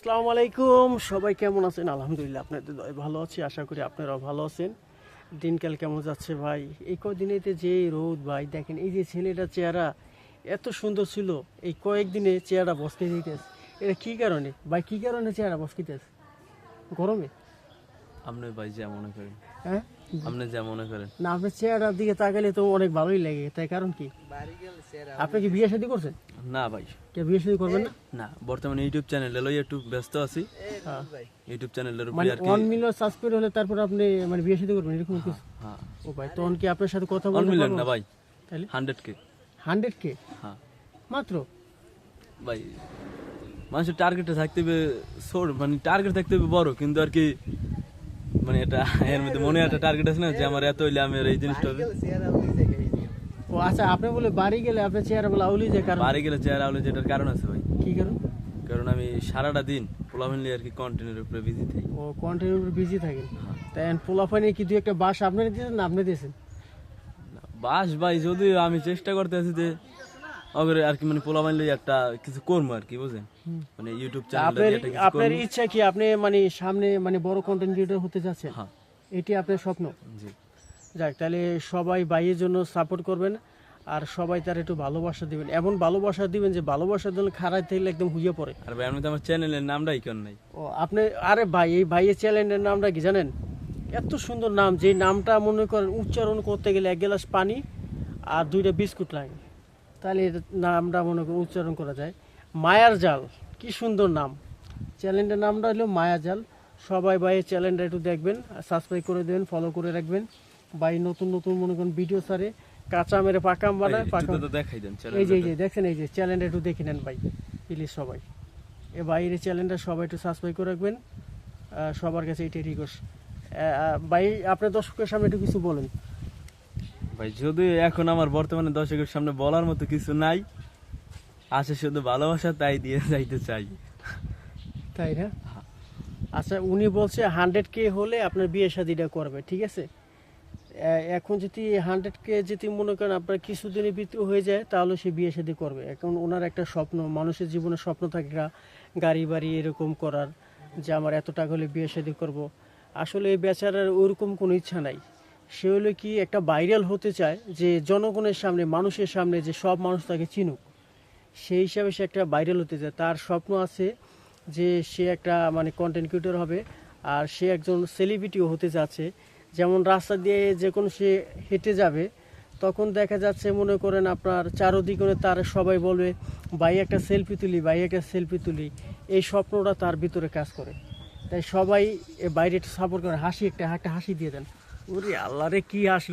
আসসালামু আলাইকুম। সবাই কেমন আছেন? আলহামদুলিল্লাহ, আপনাদের ভালো আছি, আশা করি আপনারাও ভালো আছেন। দিনকাল কেমন যাচ্ছে ভাই? এই কদিনেতে যে রোদ ভাই, দেখেন এই যে ছেলেটা চেহারা, এত সুন্দর ছিল। এই কয়েকদিনে চেহারা বসকে দিতেছে। এটা কী কারণে? ভাই, কী কারণে চেহারা বসকিতেছে গরমে? আপনি ভাই যা মনে করেন। হ্যাঁ? আপনি যা মনে করেন। না আপনার চেহারার দিকে তাকালে তো অনেক ভালোই লাগে তাই কারণ কি? আপনি কি বিয়ে শাদী করছেন? না ভাই। কে বিয়ে শাদী করবেন না? না বর্তমানে ইউটিউব চ্যানেলে লই একটু ব্যস্ত আছি। হ্যাঁ। ইউটিউব চ্যানেলের উপরে মানে আর কি ওয়ান মিলিয়ন সাবস্ক্রাইব হলে তারপর আপনি মানে বিয়ে শাদী করবেন এরকম কিছু? হ্যাঁ ও ভাই তখন কি আপনার সাথে কথা মিলিয়ন না ভাই। তাহলে? কে হান্ড্রেড কে হ্যাঁ। মাত্র? ভাই মানুষের টার্গেটে থাকতে হবে মানে টার্গেট থাকতে হবে বড় কিন্তু আর কি মানে এটা এর মধ্যে মনে একটা টার্গেট আছে না যে আমার এত হইলে আমি এই জিনিসটা ও আচ্ছা আপনি বলে বাড়ি গেলে আপনার চেহারা বলে আউলি যায় কারণ বাড়ি গেলে চেহারা হলে যেটার কারণ আছে ভাই। কি কারণ? কারণ আমি সারাটা দিন পোলামেনলি আর কি কন্টেন্টের উপরে বিজি থাকি। ও কন্টেন্ট বিজি থাকেন? তাই পোলাফানে কি দুই একটা বাস আপনি দিয়েছেন না আপনি দিয়েছেন? বাস ভাই যদি আমি চেষ্টা করতে আছি যে অগরে আর কি মানে পোলা মাইলে একটা কিছু করব আর কি বুঝেন মানে ইউটিউব চ্যানেল আপনার ইচ্ছা কি আপনি মানে সামনে মানে বড় কন্টেন্ট ক্রিয়েটর হতে যাচ্ছেন? হ্যাঁ। এটি আপনার স্বপ্ন? জি। যাক তাহলে সবাই বাইয়ের জন্য সাপোর্ট করবেন আর সবাই তার একটু ভালোবাসা দিবেন। এমন ভালোবাসা দিবেন যে ভালোবাসার জন্য খারাপ থাকলে একদম হুইয়ে পড়ে। আর ভাই আমি তো আমার চ্যানেলের নামটাই কেন নাই? ও আপনি আরে ভাই এই ভাইয়ের চ্যানেলের নামটা কি জানেন? এত সুন্দর নাম যে নামটা মনে করেন উচ্চারণ করতে গেলে এক গ্লাস পানি আর দুইটা বিস্কুট লাগে। তাহলে এর নামটা মনে করেন উচ্চারণ করা যায়। মায়ার জাল কি সুন্দর নাম। চ্যানেলটার নামটা হলো মায়া জাল। সবাই ভাইয়ের চ্যানেলটা একটু দেখবেন সাবস্ক্রাইব করে দেবেন ফলো করে রাখবেন। ভাই নতুন নতুন মনে করেন ভিডিও সারে কাঁচা মেরে পাকাম বানায় পাকাম দেখাই দেন এই যে এই যে দেখছেন এই যে চ্যানেলটা একটু দেখে নেন ভাই প্লিজ সবাই। এ বাইরে চ্যানেলটা সবাই একটু সাবস্ক্রাইব করে রাখবেন সবার কাছে এটাই রিকোয়েস্ট ভাই আপনার দর্শকের সামনে একটু কিছু বলেন। ভাই যদি এখন আমার বর্তমানে দর্শকের সামনে বলার মতো কিছু নাই আছে শুধু ভালোবাসা, তাই দিয়ে যাইতে চাই। তাই না? আচ্ছা উনি বলছে হান্ড্রেড কে হলে আপনার বিয়ে শাদিটা করবে, ঠিক আছে? এখন যদি হান্ড্রেড কে যদি মনে করেন আপনার কিছুদিনের ভিতরে হয়ে যায়, তাহলে সে বিয়ে শাদি করবে। এখন ওনার একটা স্বপ্ন, মানুষের জীবনে স্বপ্ন থাকে গাড়ি বাড়ি এরকম করার, যে আমার এত টাকা হলে বিয়ে শাদি করব। আসলে এই বেচারার ওরকম কোনো ইচ্ছা নাই। সে হলো কি একটা ভাইরাল হতে চায় যে জনগণের সামনে, মানুষের সামনে যে সব মানুষ তাকে চিনুক, সেই হিসাবে সে একটা ভাইরাল হতে চায়। তার স্বপ্ন আছে যে সে একটা মানে কন্টেন্ট ক্রিয়েটর হবে আর সে একজন সেলিব্রিটিও হতে যাচ্ছে। যেমন রাস্তা দিয়ে যে কোনো সে হেঁটে যাবে, তখন দেখা যাচ্ছে মনে করেন আপনার চারোদিকে তার সবাই বলবে, ভাই, একটা সেলফি তুলি, ভাই, একটা সেলফি তুলি। এই স্বপ্নটা তার ভিতরে কাজ করে। তাই সবাই বাইরে একটু সাপোর্ট করে, হাসি একটা একটা হাসি দিয়ে দেন। ওরে আল্লাহ রে কি হাসি